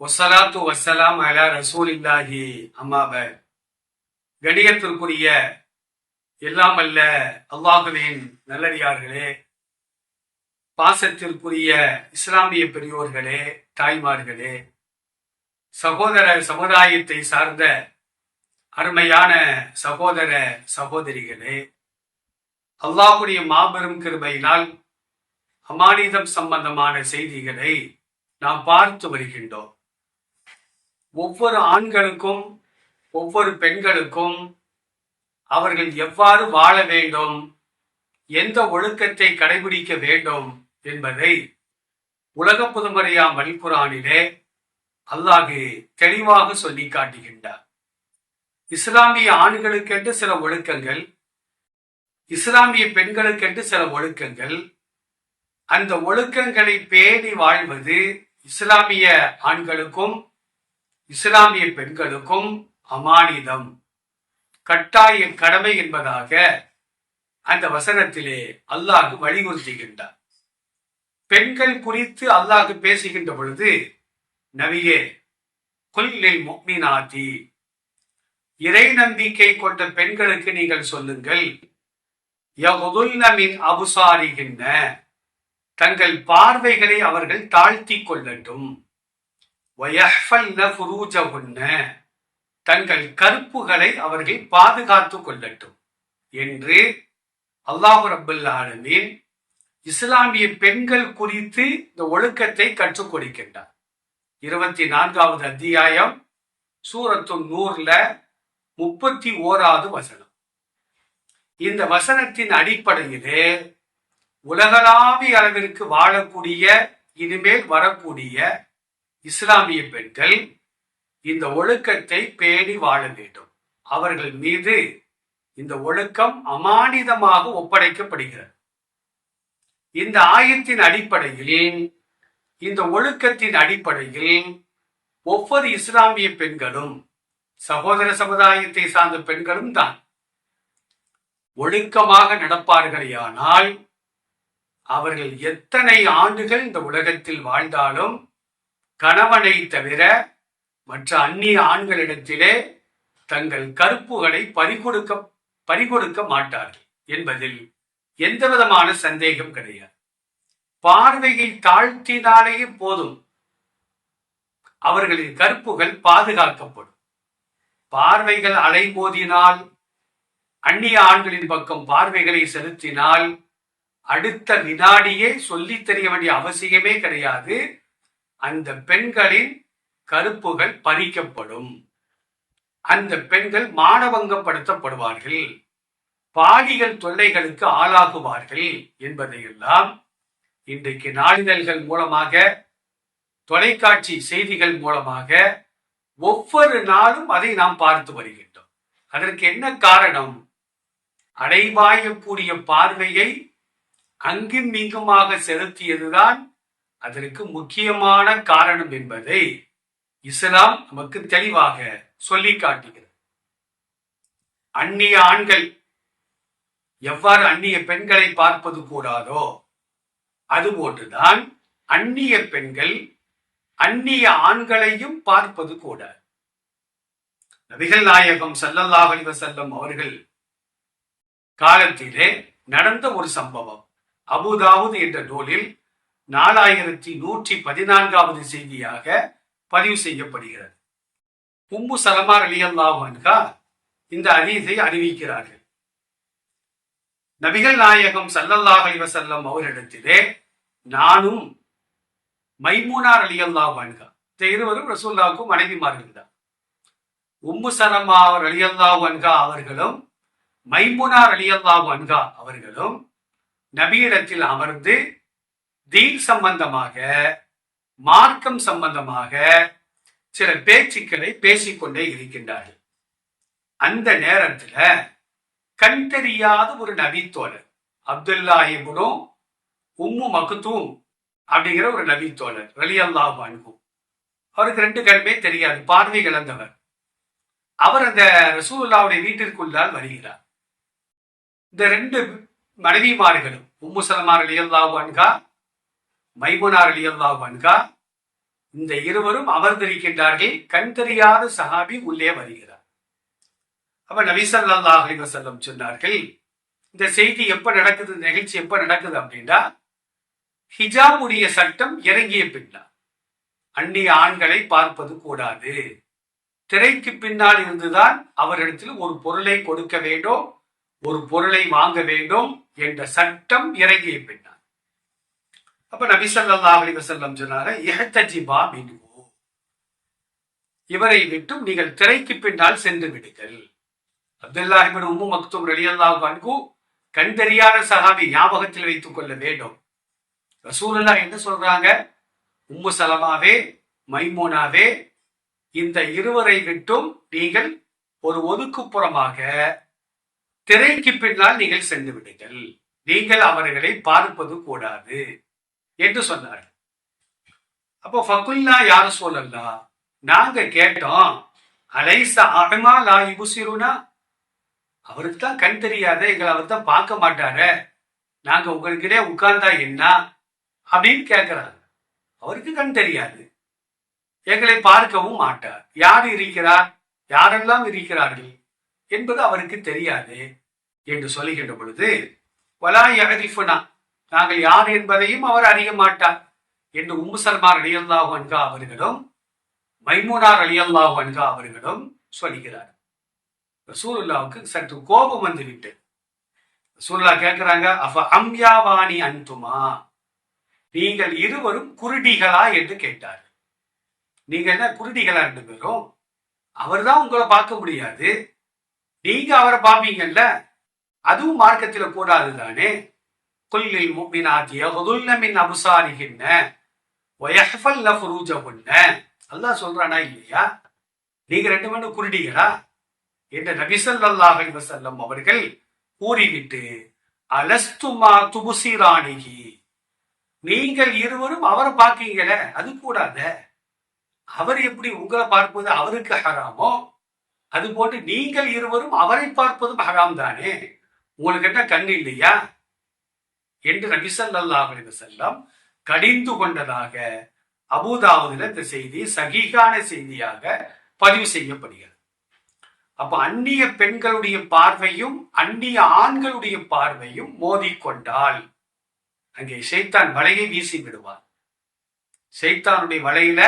வஸ்ஸலாத்து வஸ்ஸலாம் அலா ரசூலில்லாஹி. அம்மாப கணிகத்திற்குரிய எல்லாம் அல்ல அல்லாஹுவின் நல்லடியார்களே. பாசத்திற்குரிய இஸ்லாமிய பெரியோர்களே தாய்மார்களே. சகோதர சமுதாயத்தை சார்ந்த அருமையான சகோதர சகோதரிகளே. அல்லாஹுடைய மாபெரும் கிருபையினால் அமானிதம் சம்பந்தமான செய்திகளை நாம் பார்த்து வருகின்றோம். ஒவ்வொரு ஆண்களுக்கும் ஒவ்வொரு பெண்களுக்கும் அவர்கள் எவ்வாறு வாழ வேண்டும் எந்த ஒழுக்கத்தை கடைபிடிக்க வேண்டும் என்பதை உலக புதுமறையாம் வல்குரானிலே அல்லாஹு தெளிவாக சொல்லி காட்டுகின்றார். இஸ்லாமிய ஆண்களுக்கென்று சில ஒழுக்கங்கள் இஸ்லாமிய பெண்களுக்கென்று சில ஒழுக்கங்கள் அந்த ஒழுக்கங்களை பேணி வாழ்வது இஸ்லாமிய ஆண்களுக்கும் இஸ்லாமிய பெண்களுக்கும் அமானிதம். கட்டாய கடமை என்பதாக அந்த வசனத்திலே அல்லாஹ் வலியுறுத்துகின்றார். பெண்கள் குறித்து அல்லாஹ் பேசுகின்ற பொழுது நவியே கொல்லில் முக்மினாதி இறை நம்பிக்கை கொண்ட பெண்களுக்கு நீங்கள் சொல்லுங்கள் யகுதுல்னமின் அபுசாரிகின்ற தங்கள் பார்வைகளை அவர்கள் தாழ்த்தி கொள்ளட்டும். தங்கள் கருப்புகளை அவர்கள் பாதுகாத்துக் கொள்ளட்டும் என்று அல்லாஹு ரபுல் ஆலமீன் இஸ்லாமிய பெண்கள் குறித்து இந்த ஒழுக்கத்தை கற்றுக் கொடுக்கின்றார். இருபத்தி நான்காவது அத்தியாயம் சூரத்து நூறுல முப்பத்தி ஓராவது வசனம். இந்த வசனத்தின் அடிப்படையிலே உலகளாவிய அளவிற்கு வாழக்கூடிய இனிமேல் வரக்கூடிய இஸ்லாமிய பெண்கள் இந்த ஒழுக்கத்தை பேணி வாழ வேண்டும். அவர்கள் மீது இந்த ஒழுக்கம் அமானிதமாக ஒப்படைக்கப்படுகிறது. இந்த ஆயத்தின் அடிப்படையில் இந்த ஒழுக்கத்தின் அடிப்படையில் ஒவ்வொரு இஸ்லாமிய பெண்களும் சகோதர சமுதாயத்தை சார்ந்த பெண்களும் தான் ஒழுக்கமாக நடப்பார்களேயானால் அவர்கள் எத்தனை ஆண்டுகள் இந்த உலகத்தில் வாழ்ந்தாலும் கணவனை தவிர மற்ற அந்நிய ஆண்களிடத்திலே தங்கள் கருப்புகளை பறிகொடுக்க பறிகொடுக்க மாட்டார்கள் என்பதில் எந்த விதமான சந்தேகம் கிடையாது. பார்வையை தாழ்த்தினாலேயே போதும் அவர்களின் கருப்புகள் பாதுகாக்கப்படும். பார்வைகள் அலைமோதினால் அந்நிய ஆண்களின் பக்கம் பார்வைகளை செலுத்தினால் அடுத்த வினாடியே சொல்லித் தெரிய வேண்டிய அவசியமே கிடையாது. அந்த பெண்களின் கருப்புகள் பறிக்கப்படும். அந்த பெண்கள் மானவங்கப்படுத்தப்படுவார்கள் பாலியல் தொல்லைகளுக்கு ஆளாகுவார்கள் என்பதையெல்லாம் இன்றைக்கு நாளிதழ்கள் மூலமாக தொலைக்காட்சி செய்திகள் மூலமாக ஒவ்வொரு நாளும் அதை நாம் பார்த்து வருகின்றோம். அதற்கு என்ன காரணம்? அடைவாயக்கூடிய பார்வையை அங்கும் இங்குமாக செலுத்தியதுதான் அதற்கு முக்கியமான காரணம் என்பதை இஸ்லாம் நமக்கு தெளிவாக சொல்லி காட்டுகிறது. அந்நிய ஆண்கள் எவ்வாறு அந்நிய பெண்களை பார்ப்பது கூடாதோ அதுபோன்றுதான் அந்நிய பெண்கள் அந்நிய ஆண்களையும் பார்ப்பது கூட நபிகள் நாயகம் சல்லல்லாஹ் அலி அவர்கள் காலத்திலே நடந்த ஒரு சம்பவம். அபுதாவுத் என்ற நூலில் நாலாயிரத்தி நூற்றி பதினான்காவது செய்தியாக பதிவு செய்யப்படுகிறது. உம்மு சலமார் அலி அல்லாஹா இந்த அதீதை அறிவிக்கிறார்கள். நபிகள் நாயகம் சல்லல்லாஹ் அலிவசல்லம் அவரிடத்திலே நானும் மைமூனார் அலி அல்லாஹ் இந்த இருவரும் ரசூல்லாவுக்கும் மனைவிமார்கள் தான். உம்மு சலமா அலி அல்லாஹ் அவர்களும் மைமுனார் அலியல்லாஹு அன்கா அவர்களும் நபியிடத்தில் அமர்ந்து தீன் சம்பந்தமாக மார்க்கம் சம்பந்தமாக சில பேச்சுக்களை பேசிக்கொண்டே இருக்கின்றார்கள். அந்த நேரத்தில் கண் தெரியாத ஒரு நபித்தோழர் அப்துல்லா இப்னு உம்மு மக்குத்தூம் அப்படிங்கிற ஒரு நபித்தோழர் ரலி அல்லாஹ் அவருக்கு ரெண்டு கண்ணுமே தெரியாது பார்வை இழந்தவர். அவர் அந்த ரசூல்லாவுடைய வீட்டிற்குள்ளால் வருகிறார். இந்த ரெண்டு மனைவிமார்களும் உம்மு சலமார் அலி அன்கா மைமுனார் அலி இந்த இருவரும் அமர்ந்திருக்கின்றார்கள். கண் தெரியாத சஹாபி உள்ளே வருகிறார். அப்ப நபிசல்லாஹ் அலிவசல்லம் சொன்னார்கள் இந்த செய்தி எப்ப நடக்குது நிகழ்ச்சி எப்ப நடக்குது அப்படின்னா ஹிஜாபுடைய சட்டம் இறங்கிய பின்னா அந்நிய ஆண்களை பார்ப்பது கூடாது. திரைக்கு பின்னால் இருந்துதான் அவரிடத்தில் ஒரு பொருளை கொடுக்க வேண்டும் ஒரு பொருளை வாங்க வேண்டும் என்ற சட்டம் இறங்கிய பின்னால் அப்ப நபிசல்லாஹ் அலி வசல்லம் சொன்னாங்க இஹத்தஜிபா மின்ஹு. இவரை விட்டும் நீங்கள் திரைக்கு பின்னால் சென்று விடுங்கள். அப்துல்லாஹிபின் உம்மு மக்தூம் ரலியல்லாஹு அன்ஹு கண் தெரியாத சகாபி ஞாபகத்தில் வைத்துக் கொள்ள வேண்டும். ரசூலல்லா என்ன சொல்றாங்க? உம்மு சலமாவே மைமோனாவே இந்த இருவரை விட்டும் நீங்கள் ஒரு ஒதுக்குப்புறமாக திரைக்கு பின்னால் நீங்கள் சென்று விடுங்கள். நீங்கள் அவர்களை பார்ப்பது கூடாது. என்று சொன்னார். அப்போ ஃபகுல்லா யார சொல்லலாம் நாங்க கேட்டோம். அலைச அகமா லா யுபுசிருனா. அவருக்கு தான் கண் தெரியாத எங்களை அவர் தான் பார்க்க மாட்டாரு. நாங்க உங்களுக்கிட்டே உட்கார்ந்தா என்ன? அப்படின்னு கேட்கிறாங்க அவருக்கு கண் தெரியாது. எங்களை பார்க்கவும் மாட்டார். யார் இருக்கிறார்? யாரெல்லாம் இருக்கிறார்கள்? என்பது அவருக்கு தெரியாது என்று சொல்லுகின்ற பொழுது வலா யகரிஃபுனா நாங்கள் யார் என்பதையும் அவர் அறிய மாட்டார். என்று உம்மு சல்மார் அலியல்லாஹு அன்கா அவர்களும் மைமூனார் அலியல்லாஹு அன்கா அவர்களும் சொல்கிறார் ரசூலுல்லாவுக்கு சற்று கோபம் வந்து விட்டு ரசூலுல்லா கேட்கிறாங்க அஃப அம்யாவாணி அன்துமா? நீங்கள் இருவரும் குருடிகளா? என்று கேட்டார் நீங்க என்ன குருடிகளா ரெண்டு பேரும்? அவர் தான் உங்களை பார்க்க முடியாது. நீங்க அவரை பார்ப்பீங்கல்ல? அதுவும் மார்க்கத்தில் கூடாது தானே குல்லில் முக்மினாத்தி யகுதுல்ல மின் அபுசாரிகின்ன. வயஹ்ஃபல்ல ஃபுரூஜகுன்ன அல்லாஹ் சொல்றானா இல்லையா? நீங்க ரெண்டு பேரும் குருடிகளா? என்று நபி அல்லாஹ் அலைஹி அவர்கள் கூறிவிட்டு அலஸ்துமா துபுசிராணிகி நீங்கள் இருவரும் அவரை பார்க்கீங்களே அது கூடாத. அவர் எப்படி உங்களை பார்ப்பது அவருக்கு ஹராமோ? அது போட்டு நீங்கள் இருவரும் அவரை பார்ப்பதும் ஹராம் தானே? உங்களுக்கு என்ன கண் இல்லையா? என்று நபி ஸல்லல்லாஹு அலைஹி செல்லம் கடிந்து கொண்டதாக அபூதாவுதுல இந்த செய்தி சகிகான செய்தியாக பதிவு செய்யப்படுகிறது. அப்ப அந்நிய பெண்களுடைய பார்வையும் அந்நிய ஆண்களுடைய பார்வையும் மோதிக்கொண்டால் அங்கே சைத்தான் வலையை வீசி விடுவார். சைத்தானுடைய வலையில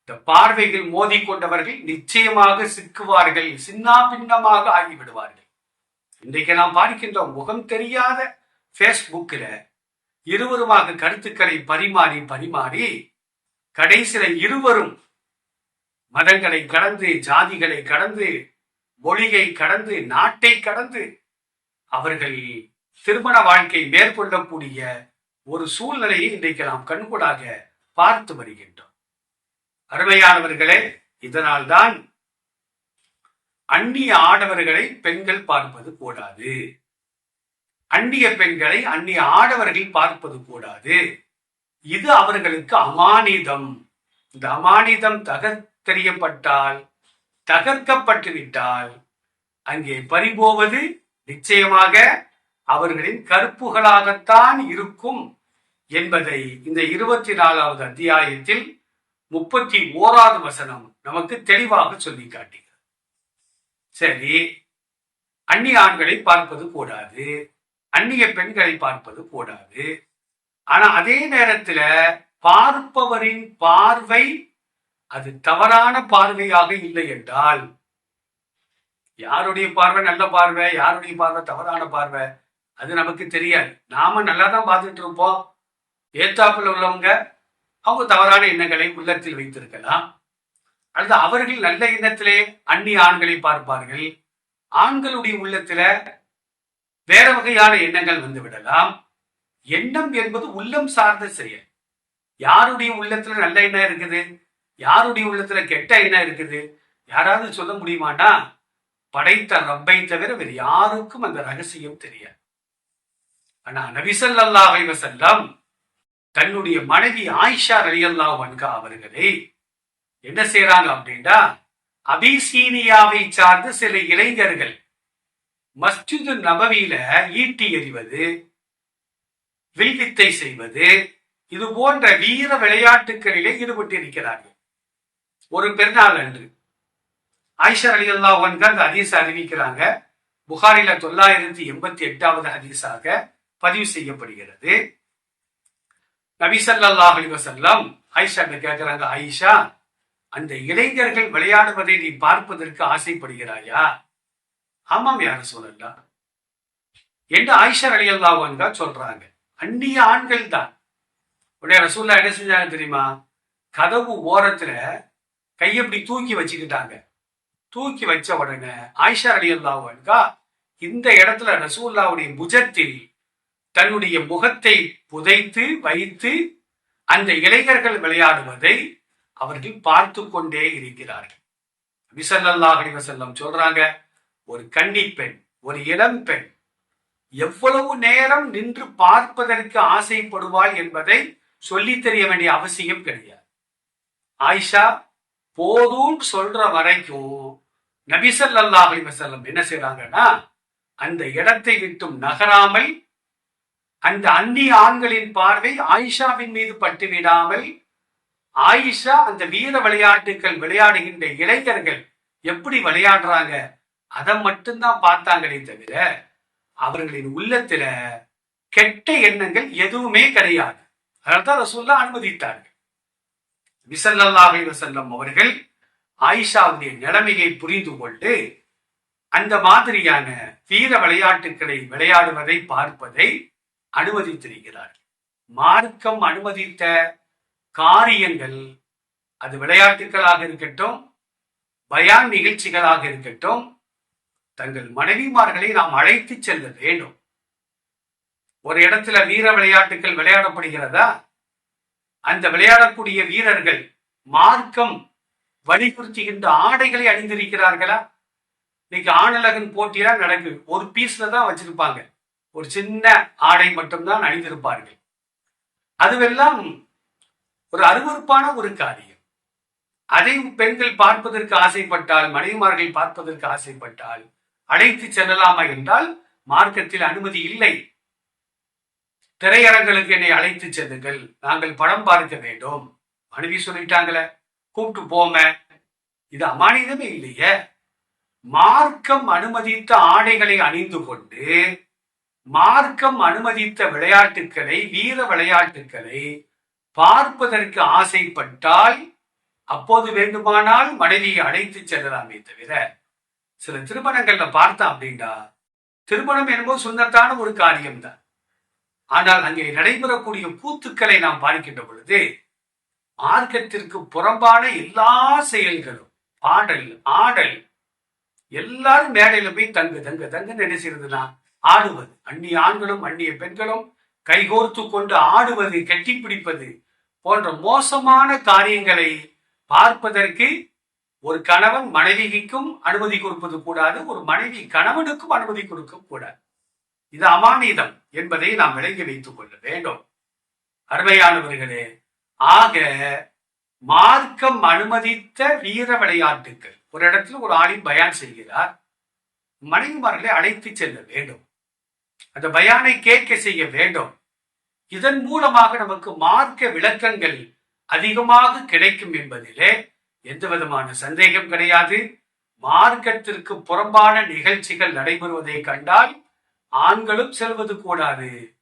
இந்த பார்வைகள் மோதிக்கொண்டவர்கள் நிச்சயமாக சிக்குவார்கள் சின்னா பின்னமாக ஆகிவிடுவார்கள். இன்றைக்கு நாம் பார்க்கின்றோம் முகம் தெரியாத ஃபேஸ்புக்கில் இருவருமாக கருத்துக்களை பரிமாறி பரிமாறி கடைசியில இருவரும் மதங்களை கடந்து ஜாதிகளை கடந்து மொழியை கடந்து நாட்டை கடந்து அவர்கள் திருமண வாழ்க்கை மேற்கொள்ளக்கூடிய ஒரு சூழ்நிலையை இன்றைக்கு நாம் கண்கூடாக பார்த்து வருகின்றோம். அருமையானவர்களே இதனால்தான் அந்நிய ஆடவர்களை பெண்கள் பார்ப்பது கூடாது அந்நிய பெண்களை அந்நிய ஆடவர்கள் பார்ப்பது கூடாது. இது அவர்களுக்கு அமானிதம். இந்த அமானிதம் தகர்த்தெறியப்பட்டால் தகர்க்கப்பட்டு விட்டால் அங்கே பறிபோவது நிச்சயமாக அவர்களின் கருப்புகளாகத்தான் இருக்கும் என்பதை இந்த இருபத்தி நாலாவது அத்தியாயத்தில் முப்பத்தி ஓராவது வசனம் நமக்கு தெளிவாக சொல்லி காட்டுகிறது. சரி அந்நிய ஆண்களை பார்ப்பது கூடாது. அந்நிய பெண்களை பார்ப்பது கூடாது ஆனா அதே நேரத்துல பார்ப்பவரின் பார்வை அது தவறான பார்வையாக இல்லை என்றால் யாருடைய பார்வை நல்ல பார்வை யாருடைய பார்வை தவறான பார்வை அது நமக்கு தெரியாது. நாம நல்லா தான் பார்த்துட்டு இருப்போம். ஏத்தாப்புல உள்ளவங்க அவங்க தவறான எண்ணங்களை உள்ளத்தில் வைத்திருக்கலாம். அல்லது அவர்கள் நல்ல எண்ணத்திலே அந்நிய ஆண்களை பார்ப்பார்கள். ஆண்களுடைய உள்ளத்துல வேற வகையான எண்ணங்கள் வந்து விடலாம். எண்ணம் என்பது உள்ளம் சார்ந்த செயல். யாருடைய உள்ளத்துல நல்ல எண்ணம் இருக்குது? யாருடைய உள்ளத்துல கெட்ட எண்ணம் இருக்குது? யாராவது சொல்ல முடியுமானா படைத்த ரப்பை தவிர வேறு யாருக்கும் அந்த ரகசியம் தெரியாது. ஆனா நபிசல்லாஹ் அலைஹி செல்லம் தன்னுடைய மனைவி ஆயிஷா ரலியல்லாஹு வன்கா அவர்களை என்ன செய்யறாங்க அப்படின்னா அபிசீனியாவை சார்ந்த சில இளைஞர்கள் மஸ்ஜிது நபவியில ஈட்டி எறிவது வில்வித்தை செய்வது இது போன்ற வீர விளையாட்டுகளிலே ஈடுபட்டு இருக்கிறார்கள். ஒரு பெருநாள் அன்று ஆயிஷா அலி அல்லா அந்த ஹதீஸ் அறிவிக்கிறாங்க. புகாரில தொள்ளாயிரத்தி எண்பத்தி எட்டாவது ஹதீஸாக பதிவு செய்யப்படுகிறது. நபிசல்லா ஸல்லல்லாஹு அலைஹி ஆயிஷா கேட்கிறாங்க ஆயிஷா அந்த இளைஞர்கள் விளையாடுவதை நீ பார்ப்பதற்கு ஆசைப்படுகிறாயா? ஆமாம் யார் சொல்லலாம் என்று ஆயிஷா அலி சொல்றாங்க. அந்நிய ஆண்கள் தான். உடைய ரசூல்லா என்ன செஞ்சாங்க தெரியுமா? கதவு ஓரத்துல கையை இப்படி தூக்கி வச்சுக்கிட்டாங்க. தூக்கி வச்ச உடனே ஆயிஷா அலி அல்லாஹா இந்த இடத்துல ரசூல்லாவுடைய புஜத்தில் தன்னுடைய முகத்தை புதைத்து வைத்து அந்த இளைஞர்கள் விளையாடுவதை அவர்கள் பார்த்து கொண்டே இருக்கிறார்கள் விசல்லாஹ் செல்லம் சொல்றாங்க ஒரு கன்னி பெண் ஒரு இளம் பெண். எவ்வளவு நேரம் நின்று பார்ப்பதற்கு ஆசைப்படுவாள் என்பதை சொல்லித் தெரிய வேண்டிய அவசியம் கிடையாது. ஆயிஷா போதும் சொல்ற வரைக்கும் நபிசல்லாஹ் அலி வசல்லம் என்ன செய்றாங்கன்னா அந்த இடத்தை விட்டும் நகராமல் அந்த அந்நிய ஆண்களின் பார்வை ஆயிஷாவின் மீது பட்டு விடாமல் ஆயிஷா அந்த வீர விளையாட்டுகள் விளையாடுகின்ற இளைஞர்கள் எப்படி விளையாடுறாங்க அதை மட்டும்தான் பார்த்தாங்களே தவிர அவர்களின் உள்ளத்துல கெட்ட எண்ணங்கள் எதுவுமே கிடையாது. அதனால்தான் ரசூல்லா அனுமதித்தார்கள். விசல்லாஹி வசல்லம் அவர்கள் ஆயிஷாவுடைய நிலைமையை புரிந்து கொண்டு அந்த மாதிரியான வீர விளையாட்டுகளை விளையாடுவதை பார்ப்பதை அனுமதித்திருக்கிறார்கள். மார்க்கம் அனுமதித்த காரியங்கள் அது விளையாட்டுகளாக இருக்கட்டும் பயான் நிகழ்ச்சிகளாக இருக்கட்டும் தங்கள் மனைவிமார்களை நாம் அழைத்து செல்ல வேண்டும். ஒரு இடத்துல வீர விளையாட்டுகள் விளையாடப்படுகிறதா? அந்த விளையாடக்கூடிய வீரர்கள் மார்க்கம் வலியுறுத்துகின்ற ஆடைகளை அணிந்திருக்கிறார்களா? இன்னைக்கு ஆணழகன் போட்டியெல்லாம் நடக்குது ஒரு பீஸ்ல தான் வச்சிருப்பாங்க. ஒரு சின்ன ஆடை மட்டும்தான் அணிந்திருப்பார்கள். அதுவெல்லாம் ஒரு அருவறுப்பான ஒரு காரியம். அதை பெண்கள் பார்ப்பதற்கு ஆசைப்பட்டால் மனைவிமார்கள் பார்ப்பதற்கு ஆசைப்பட்டால் அழைத்து செல்லலாமா என்றால் மார்க்கத்தில் அனுமதி இல்லை. திரையரங்களுக்கு என்னை அழைத்து செல்லுங்கள். நாங்கள் படம் பார்க்க வேண்டும். மனைவி சொல்லிட்டாங்களே கூப்பிட்டு போம இது அமானிதமே இல்லையே. மார்க்கம் அனுமதித்த ஆடைகளை அணிந்து கொண்டு மார்க்கம் அனுமதித்த விளையாட்டுக்களை வீர விளையாட்டுக்களை பார்ப்பதற்கு ஆசைப்பட்டால் அப்போது வேண்டுமானால் மனைவியை அழைத்து செல்லலாமே தவிர சில திருமணங்கள்ல பார்த்தா அப்படின்னா திருமணம் என்பது சுந்தரத்தான ஒரு காரியம்தான் ஆனால் அங்கே நடைபெறக்கூடிய கூத்துக்களை நாம் பார்க்கின்ற பொழுது மார்க்கத்திற்கு புறம்பான எல்லா செயல்களும் பாடல் ஆடல் எல்லாரும் மேடையில போய் தங்கு தங்கு தங்கு என்ன செய்யறதுனா ஆடுவது. அந்நிய ஆண்களும் அந்நிய பெண்களும் கைகோர்த்து கொண்டு ஆடுவது கட்டிப்பிடிப்பது போன்ற மோசமான காரியங்களை பார்ப்பதற்கு ஒரு கணவன் மனைவிக்கும் அனுமதி கொடுப்பது கூடாது ஒரு மனைவி கணவனுக்கும் அனுமதி கொடுக்க கூடாது. இது அமானிதம் என்பதை நாம் விளங்கி வைத்துக் கொள்ள வேண்டும். அருமையானவர்களே ஆக மார்க்கம் அனுமதித்த வீர விளையாட்டுகள் ஒரு இடத்துல ஒரு ஆளின் பயான் செய்கிறார். மனைவிமார்களை அழைத்து செல்ல வேண்டும். அந்த பயானை கேட்க செய்ய வேண்டும். இதன் மூலமாக நமக்கு மார்க்க விளக்கங்கள் அதிகமாக கிடைக்கும் என்பதிலே எந்த விதமான சந்தேகம் கிடையாது. மார்க்கத்திற்கு புறம்பான நிகழ்ச்சிகள் நடைபெறுவதை கண்டால் ஆண்களும் செல்வது கூடாது.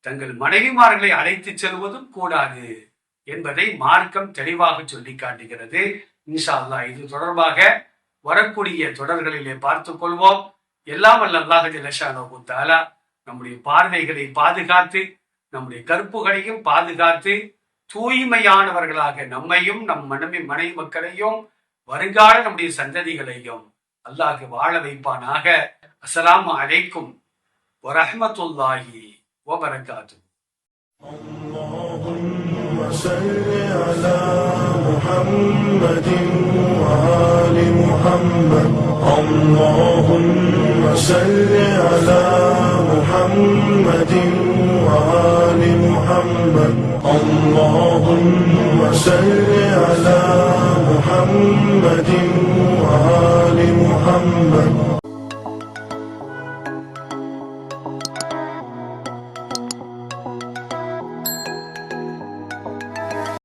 தங்கள் மனைவிமார்களை அழைத்து செல்வதும் கூடாது என்பதை மார்க்கம் தெளிவாக சொல்லி காட்டுகிறது. இன்ஷா அல்லாஹ் இது தொடர்பாக வரக்கூடிய தொடர்களிலே பார்த்துக் கொள்வோம். எல்லாம் வல்ல தாலா நம்முடைய பார்வைகளை பாதுகாத்து நம்முடைய கருப்புகளையும் பாதுகாத்து தூய்மையானவர்களாக நம்மையும் நம் மனைவி மனை மக்களையும் வருங்கால நம்முடைய சந்ததிகளையும் அல்லாஹ் வாழ வைப்பானாக அஸ்ஸலாமு அலைக்கும் வரஹ்மத்துல்லாஹி வபரகாத்து اللهم صل على محمد وآل محمد اللهم صل على محمد وسل على محمد وآل محمد.